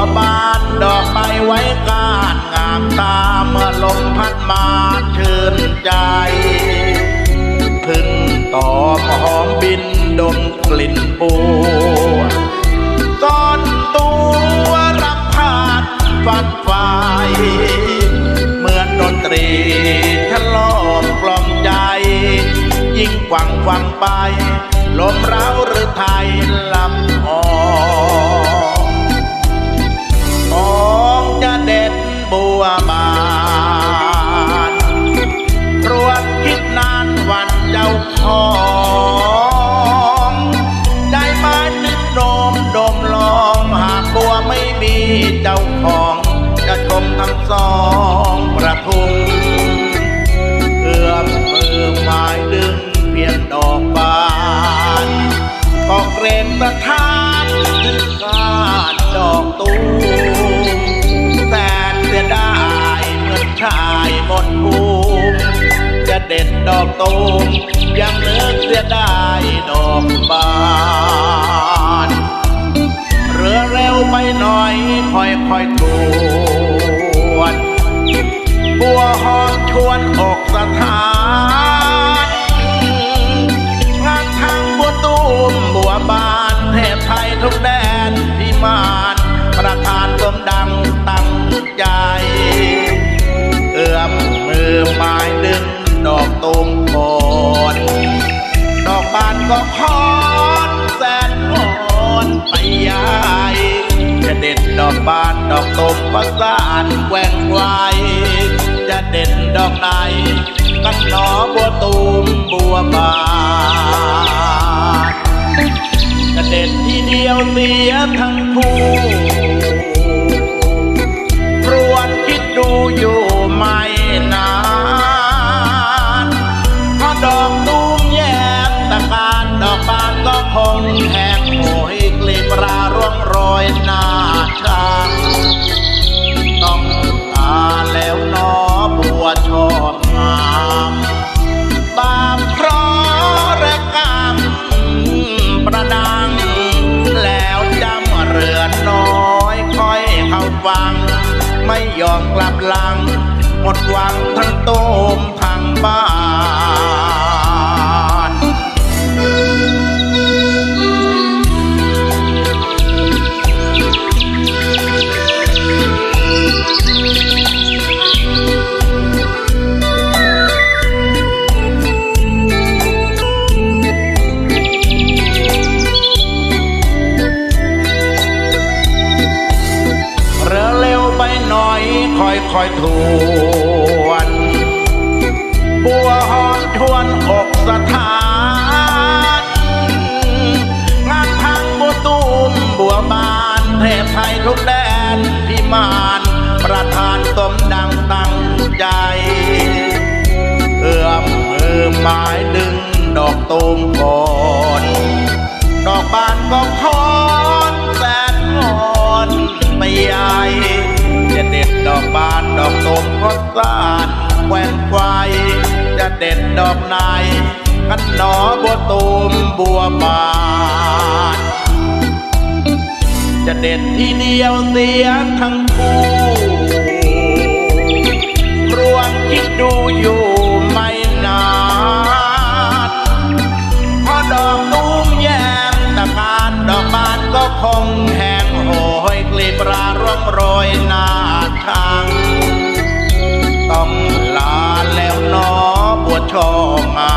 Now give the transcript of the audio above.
บัวบานดอกใบไว้กาดงามตาเมื่อลมพัดมาชื่นใจพึ่งตอมหอมบินดมกลิ่นบัวซ่อนตัวรับพาดฝันไฟเหมือนดนตรีฉลอมกล่อมใจ ยิ่งกวังวังไป ลมเร้าหรือไทยลำอ่อน จะเด็ดบัวบานรวดคิดนานวันเจ้าของได้มานึกโดมโดมลองหากบัวไม่มีเจ้าของ จะชมทั้งสองประทุมเอื้อมมือไม้ดึงเพียงดอกบานก็เกรงสะทา ชายหมดภูมิจะเด็ดดอกตูมยังเลือกเสียได้ดอกบานเรือเร็วไปหน่อยค่อยค่อยทวนบัวหอมชวนอกสถาน อกบานดอกตูมประสานแกว่งไวจะเด็ดดอกไหนกันหนอบัวตูมบัวบานจะเด็ดทีเดียวเสียทั้งคู่ ดหวังทั้งตูมทั้งบ้านเรือเร็วไปหน่อยค่อยค่อยๆทวน บัวหอมชวนอกสถาน งานทางบัวตูมบัวบานเทพไทยทุกแดนพิมานประธานสมดังตั้งใจ เอื้อมมือไม้ดึงดอกตูมก่อนดอกบานก็คอนแสนงอนไม่ใหญ่จะเด็ดดอกบานดอกตูมก็สา จะเด็ดดอกไหนกันหนอบัวตูมบัวบานจะเด็ดทีเดียวเสียทั้งคู่รวมคิดดูอยู่ไม่นานเพราะดอกตูมแย้มตะการดอกบานก็คงแห้งโหยกลีบราร่วงโรยหน้าทาง ช่